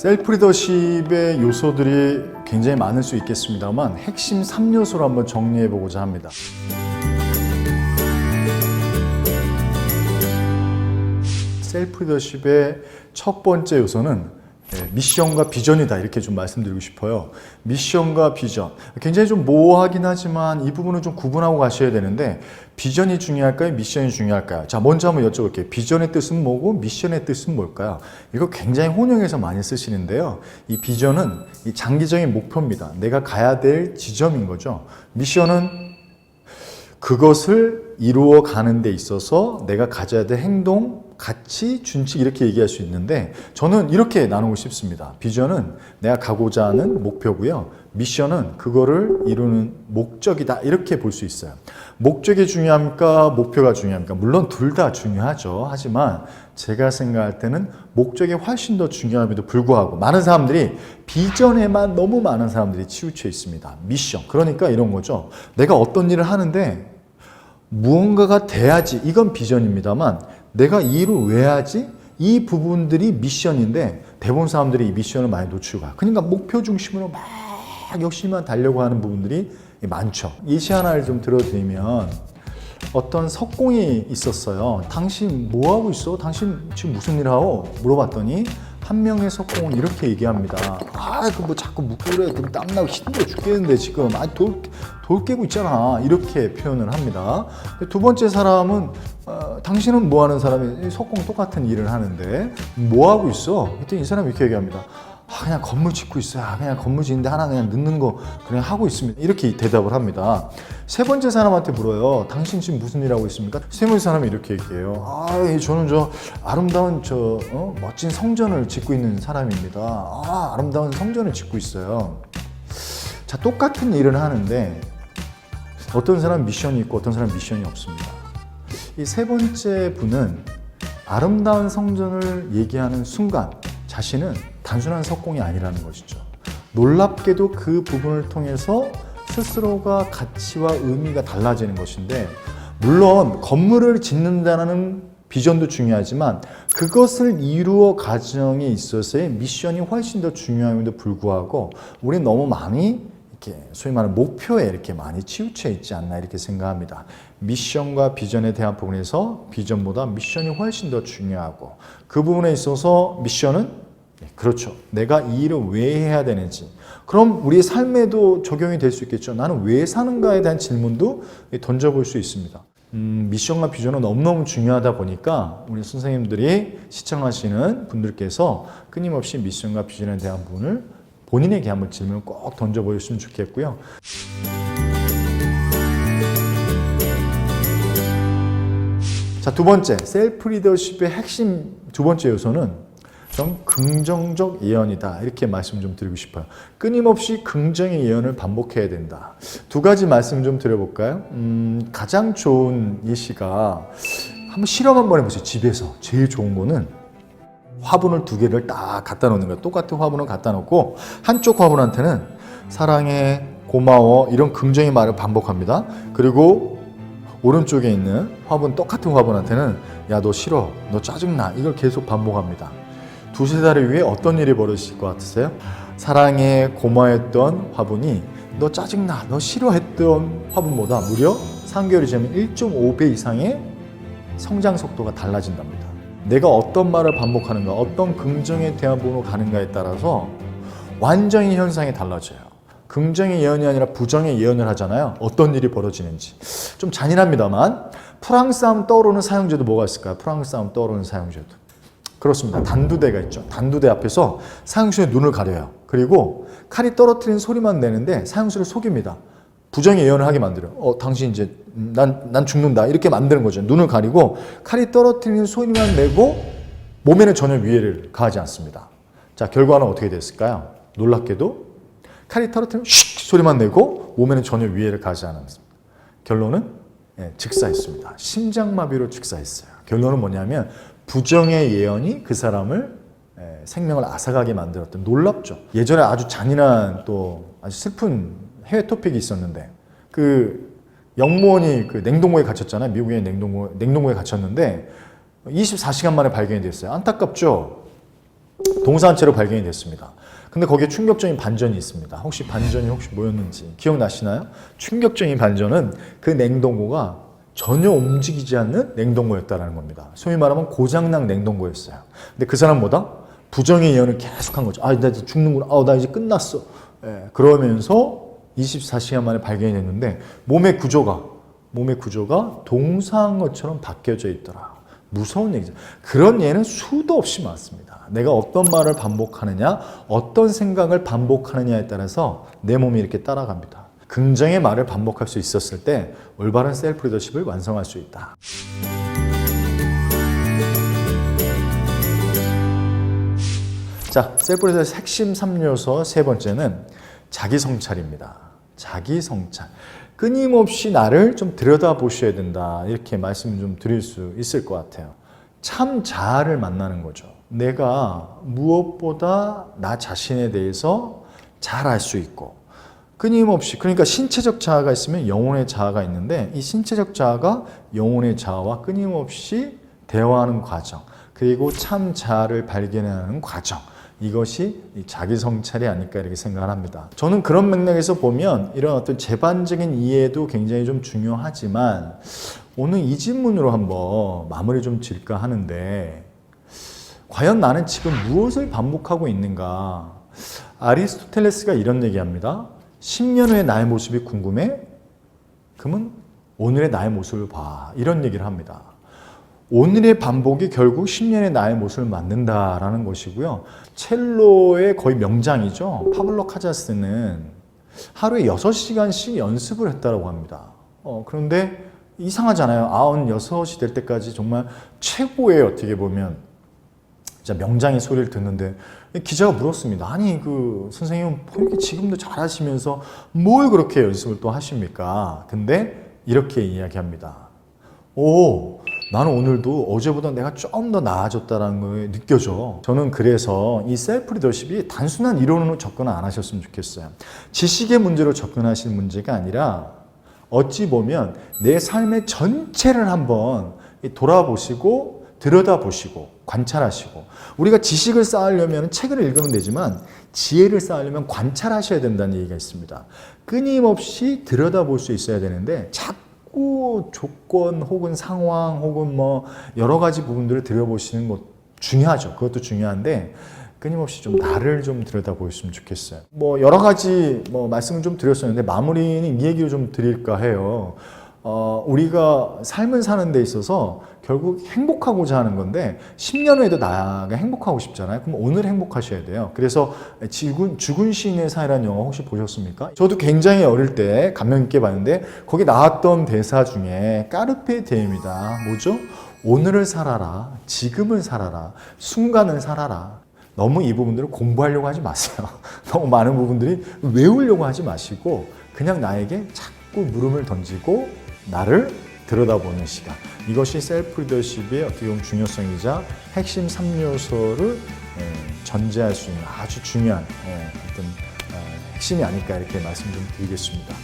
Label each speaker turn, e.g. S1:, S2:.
S1: 셀프 리더십의 요소들이 굉장히 많을 수 있겠습니다만 핵심 3요소를 한번 정리해 보고자 합니다. 셀프 리더십의 첫 번째 요소는 예, 미션과 비전이다 이렇게 좀 말씀드리고 싶어요. 미션과 비전 굉장히 좀 모호하긴 하지만 이 부분은 좀 구분하고 가셔야 되는데 비전이 중요할까요? 미션이 중요할까요? 자 먼저 한번 여쭤볼게요. 비전의 뜻은 뭐고 미션의 뜻은 뭘까요? 이거 굉장히 혼용해서 많이 쓰시는데요. 이 비전은 이 장기적인 목표입니다. 내가 가야 될 지점인 거죠. 미션은 그것을 이루어 가는 데 있어서 내가 가져야 될 행동, 가치, 준칙 이렇게 얘기할 수 있는데 저는 이렇게 나누고 싶습니다. 비전은 내가 가고자 하는 목표고요. 미션은 그거를 이루는 목적이다. 이렇게 볼 수 있어요. 목적이 중요합니까? 목표가 중요합니까? 물론 둘 다 중요하죠. 하지만 제가 생각할 때는 목적이 훨씬 더 중요함에도 불구하고 많은 사람들이 비전에만 너무 많은 사람들이 치우쳐 있습니다. 미션. 그러니까 이런 거죠. 내가 어떤 일을 하는데 무언가가 돼야지 이건 비전입니다만 내가 이 일을 왜 하지? 이 부분들이 미션인데 대부분 사람들이 이 미션을 많이 놓치고 가요. 그러니까 목표 중심으로 막 열심히만 달려고 하는 부분들이 많죠. 예시 하나를 좀 들어드리면 어떤 석공이 있었어요. 당신 뭐 하고 있어? 당신 지금 무슨 일 하고? 물어봤더니 한 명의 석공은 이렇게 얘기합니다. 아, 그 뭐 자꾸 그래. 그럼 땀나고 힘들어 죽겠는데 지금. 아, 돌, 돌 깨고 있잖아. 이렇게 표현을 합니다. 두 번째 사람은 어, 당신은 뭐 하는 사람이 석공 똑같은 일을 하는데 뭐 하고 있어? 그랬더니 이 사람이 이렇게 얘기합니다. 아, 그냥 건물 짓고 있어요. 아, 그냥 건물 짓는데 하나 그냥 넣는 거 그냥 하고 있습니다. 이렇게 대답을 합니다. 세 번째 사람한테 물어요. 당신 지금 무슨 일 하고 있습니까? 세 번째 사람이 이렇게 얘기해요. 아, 예, 저는 저 아름다운 저 어? 멋진 성전을 짓고 있는 사람입니다. 아, 아름다운 성전을 짓고 있어요. 자, 똑같은 일을 하는데 어떤 사람은 미션이 있고 어떤 사람은 미션이 없습니다. 이 세 번째 분은 아름다운 성전을 얘기하는 순간 자신은 단순한 석공이 아니라는 것이죠. 놀랍게도 그 부분을 통해서 스스로가 가치와 의미가 달라지는 것인데 물론 건물을 짓는다는 비전도 중요하지만 그것을 이루어 가정에 있어서의 미션이 훨씬 더 중요함에도 불구하고 우리는 너무 많이 이렇게 소위 말하는 목표에 이렇게 많이 치우쳐 있지 않나 이렇게 생각합니다. 미션과 비전에 대한 부분에서 비전보다 미션이 훨씬 더 중요하고 그 부분에 있어서 미션은 네, 그렇죠. 내가 이 일을 왜 해야 되는지. 그럼 우리의 삶에도 적용이 될 수 있겠죠. 나는 왜 사는가에 대한 질문도 던져볼 수 있습니다. 음, 미션과 비전은 너무너무 중요하다 보니까 우리 선생님들이 시청하시는 분들께서 끊임없이 미션과 비전에 대한 부분을 본인에게 한번 질문을 꼭 던져보셨으면 좋겠고요. 자, 두 번째, 셀프 리더십의 핵심 두 번째 요소는 좀 긍정적 예언이다. 이렇게 말씀 좀 드리고 싶어요. 끊임없이 긍정의 예언을 반복해야 된다. 두 가지 말씀 좀 드려볼까요? 음, 가장 좋은 예시가 한번 실험 한번 해보세요. 집에서. 제일 좋은 거는 화분을 두 개를 딱 갖다 놓는 거예요. 똑같은 화분을 갖다 놓고 한쪽 화분한테는 사랑해, 고마워 이런 긍정의 말을 반복합니다. 그리고 오른쪽에 있는 화분 똑같은 화분한테는 야 너 싫어, 너 짜증나 이걸 계속 반복합니다. 두세 달을 위해 어떤 일이 벌어질 것 같으세요? 사랑해, 고마워했던 화분이 너 짜증나, 너 싫어했던 화분보다 무려 3개월이 지나면 1.5배 이상의 성장 속도가 달라진답니다. 내가 어떤 말을 반복하는가, 어떤 대한 부분으로 가는가에 따라서 완전히 현상이 달라져요. 긍정의 예언이 아니라 부정의 예언을 하잖아요. 어떤 일이 벌어지는지. 좀 잔인합니다만 프랑스 하면 떠오르는 사형제도 뭐가 있을까요? 프랑스 하면 떠오르는 사형제도. 그렇습니다. 단두대가 있죠. 단두대 앞에서 사형수의 눈을 가려요. 그리고 칼이 떨어뜨리는 소리만 내는데 사형수를 속입니다. 부정의 예언을 하게 만들어요. 어, 당신 이제 난, 난 죽는다. 이렇게 만드는 거죠. 눈을 가리고 칼이 떨어뜨리는 소리만 내고 몸에는 전혀 위해를 가하지 않습니다. 자, 결과는 어떻게 됐을까요? 놀랍게도 칼이 떨어뜨리면 슉 소리만 내고 몸에는 전혀 위해를 가하지 않았습니다. 결론은 예, 즉사했습니다. 심장마비로 즉사했어요. 결론은 뭐냐면 부정의 예언이 그 사람을 예, 생명을 앗아가게 만들었던 놀랍죠. 예전에 아주 잔인한 또 아주 슬픈 해외 토픽이 있었는데 그 영무원이 그 냉동고에 갇혔잖아요. 미국의 냉동고 냉동고에 갇혔는데 24시간 만에 발견이 됐어요. 안타깝죠. 동사 한 채로 발견이 됐습니다. 근데 거기에 충격적인 반전이 있습니다. 혹시 반전이 혹시 뭐였는지 기억나시나요? 충격적인 반전은 그 냉동고가 전혀 움직이지 않는 냉동고였다는 겁니다. 소위 말하면 고장난 냉동고였어요. 근데 그 사람보다 부정의 예언을 계속한 거죠. 아, 나 이제 죽는구나. 아, 나 이제 끝났어. 예, 그러면서 24시간 만에 발견이 됐는데 몸의 구조가 몸의 구조가 동사한 것처럼 바뀌어져 있더라. 무서운 얘기죠. 그런 예는 수도 없이 많습니다. 내가 어떤 말을 반복하느냐, 어떤 생각을 반복하느냐에 따라서 내 몸이 이렇게 따라갑니다. 긍정의 말을 반복할 수 있었을 때 올바른 셀프 리더십을 완성할 수 있다. 자, 셀프 리더십 핵심 3요소 세 번째는 자기 성찰입니다. 자기 성찰. 끊임없이 나를 좀 들여다 보셔야 된다. 이렇게 말씀 좀 드릴 수 있을 것 같아요. 참 자아를 만나는 거죠. 내가 무엇보다 나 자신에 대해서 잘 알 수 있고 끊임없이 그러니까 신체적 자아가 있으면 영혼의 자아가 있는데 이 신체적 자아가 영혼의 자아와 끊임없이 대화하는 과정 그리고 참 자아를 발견하는 과정 이것이 이 자기 성찰이 아닐까 이렇게 생각을 합니다. 저는 그런 맥락에서 보면 이런 어떤 제반적인 이해도 굉장히 좀 중요하지만 오늘 이 질문으로 한번 마무리 좀 질까 하는데 과연 나는 지금 무엇을 반복하고 있는가? 아리스토텔레스가 이런 얘기합니다. 10년 후의 나의 모습이 궁금해? 그러면 오늘의 나의 모습을 봐. 이런 얘기를 합니다. 오늘의 반복이 결국 10년의 나의 모습을 만든다라는 것이고요. 첼로의 거의 명장이죠. 파블로 카자스는 하루에 6시간씩 연습을 했다고 합니다. 어, 그런데 이상하잖아요. 96이 될 때까지 정말 최고의 어떻게 보면 진짜 명장의 소리를 듣는데 기자가 물었습니다. 아니 그 선생님은 뭐 이렇게 지금도 잘하시면서 뭘 그렇게 연습을 또 하십니까? 근데 이렇게 이야기합니다. 오, 나는 오늘도 어제보다 내가 좀 더 나아졌다는 걸 느껴져. 저는 그래서 이 셀프 리더십이 단순한 이론으로 접근 안 하셨으면 좋겠어요. 지식의 문제로 접근하실 문제가 아니라 어찌 보면 내 삶의 전체를 한번 돌아보시고 들여다보시고 관찰하시고 우리가 지식을 쌓으려면 책을 읽으면 되지만 지혜를 쌓으려면 관찰하셔야 된다는 얘기가 있습니다. 끊임없이 들여다볼 수 있어야 되는데 자꾸 조건 혹은 상황 혹은 뭐 여러 가지 부분들을 들여보시는 것 중요하죠. 그것도 중요한데 끊임없이 좀 나를 좀 들여다보셨으면 좋겠어요. 뭐 여러 가지 뭐 말씀을 좀 드렸었는데 마무리는 이 얘기를 좀 드릴까 해요. 어, 우리가 삶을 사는 데 있어서 결국 행복하고자 하는 건데 10년 후에도 나가 행복하고 싶잖아요. 그럼 오늘 행복하셔야 돼요. 그래서 죽은, 죽은 시인의 사이라는 영화 혹시 보셨습니까? 저도 굉장히 어릴 때 감명 있게 봤는데 거기 나왔던 대사 중에 까르페 디엠이다. 뭐죠? 오늘을 살아라. 지금을 살아라. 순간을 살아라. 너무 이 부분들을 공부하려고 하지 마세요. 너무 많은 부분들이 외우려고 하지 마시고 그냥 나에게 자꾸 물음을 던지고 나를 들여다보는 시간. 이것이 셀프 리더십의 어떻게 보면 중요성이자 핵심 3요소를 전제할 수 있는 아주 중요한 예, 어떤 어, 핵심이 아닐까 이렇게 말씀 좀 드리겠습니다.